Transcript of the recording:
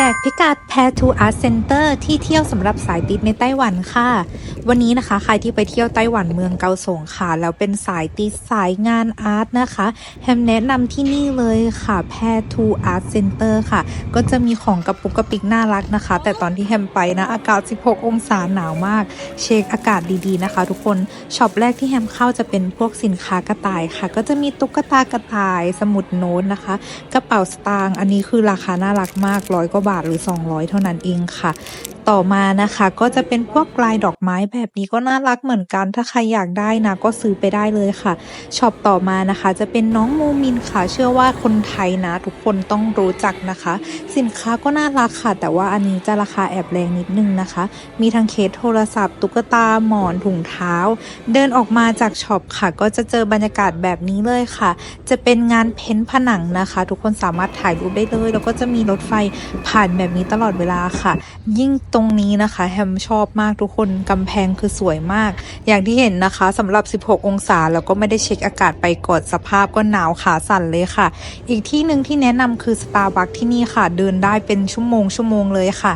จกพิกัด p a i r to Art Center ที่เที่ยวสำหรับสายติดในไต้หวันค่ะ วันนี้นะคะ ใครที่ไปเที่ยวไต้หวันเมืองเกาสงค่ะ แล้วเป็นสายติดสายงานอาร์ตนะคะแฮมแนะนำที่นี่เลยค่ะ p a i r to Art Center ค่ะ ก็จะมีของกระปุกกระปิกน่ารักนะคะ แต่ตอนที่แฮมไปนะ อากาศ 16 องศาหนาวมาก เช็คอากาศดีๆนะคะ ทุกคนช็อปแรกที่แฮมเข้าจะเป็นพวกสินค้ากระต่ายค่ะ ก็จะมีตุ๊กตากระต่ายสมุดโน้ตนะคะ กระเป๋าสตางค์อันนี้คือราคาน่ารักมากร้อยกว่าบาทหรือ 200 เท่านั้นเองค่ะ ต่อมานะคะ ก็จะเป็นพวกลายดอกไม้แบบนี้ก็น่ารักเหมือนกัน ถ้าใครอยากได้นะก็ซื้อไปได้เลยค่ะช็อปต่อมานะคะ จะเป็นน้องมูมินค่ะ เชื่อว่าคนไทยนะ ทุกคนต้องรู้จักนะคะ สินค้าก็น่ารักค่ะ แต่ว่าอันนี้จะราคาแอบแรงนิดนึงนะคะ มีทั้งเคสโทรศัพท์ ตุ๊กตาหมอนถุงเท้า เดินออกมาจากช็อปค่ะ ก็จะเจอบรรยากาศแบบนี้เลยค่ะ จะเป็นงานเพ้นผนังนะคะ ทุกคนสามารถถ่ายรูปได้เลย แล้วก็จะมีรถไฟผ่านแบบนี้ตลอดเวลาค่ะ ยิ่งตรรงนี้นะคะแฮมชอบมากทุกคนกำแพงคือสวยมาก อย่างที่เห็นนะคะสำหรับ 16 องศาแล้วก็ไม่ได้เช็คอากาศไปก่อนสภาพก็หนาวขาสั่นเลยค่ะ อีกที่หนึ่งที่แนะนำคือสตาร์บัคที่นี่ค่ะ เดินได้เป็นชั่วโมงชั่วโมงเลยค่ะ